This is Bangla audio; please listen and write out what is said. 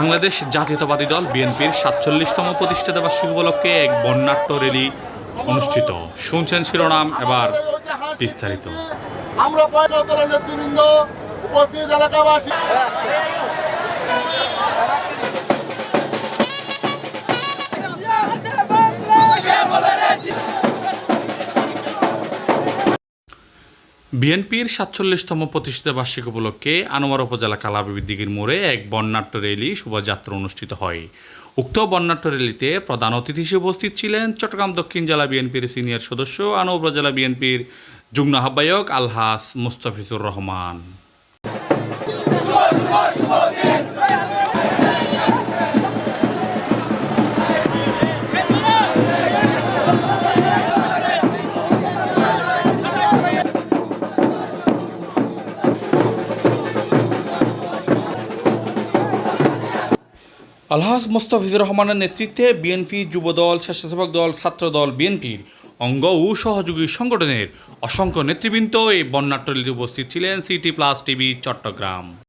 বাংলাদেশ জাতীয়তাবাদী দল বিএনপির সাতচল্লিশতম প্রতিষ্ঠাতা বার্ষিক উপলক্ষে এক বন্যাট্য র্যালি অনুষ্ঠিত। শুনছেন শিরোনাম, এবার বিস্তারিত। আমরা উপস্থিত এলাকাবাসী। বিএনপির সাতচল্লিশতম প্রতিষ্ঠাতা বার্ষিক উপলক্ষে আনোয়ার উপজেলা কালাবিদিগির মোড়ে এক বর্ণাঢ্য র্যালি শোভাযাত্রা অনুষ্ঠিত হয়। উক্ত বর্ণাঢ্য র্যালিতে প্রধান অতিথি হিসেবে উপস্থিত ছিলেন চট্টগ্রাম দক্ষিণ জেলা বিএনপির সিনিয়র সদস্য আনো উপজেলা বিএনপির যুগ্ম আহ্বায়ক আলহাস মুস্তাফিজুর রহমান। আলহাজ মোস্তাফিজুর রহমানের নেতৃত্বে বিএনপি যুবদল, স্বেচ্ছাসেবক দল ছাত্র দল বিএনপির অঙ্গ ও সহযোগী সংগঠনের অসংখ্য নেতৃবৃন্দ এই বন্যাট্টলিতে উপস্থিত ছিলেন সিটি প্লাস টিভি, চট্টগ্রাম।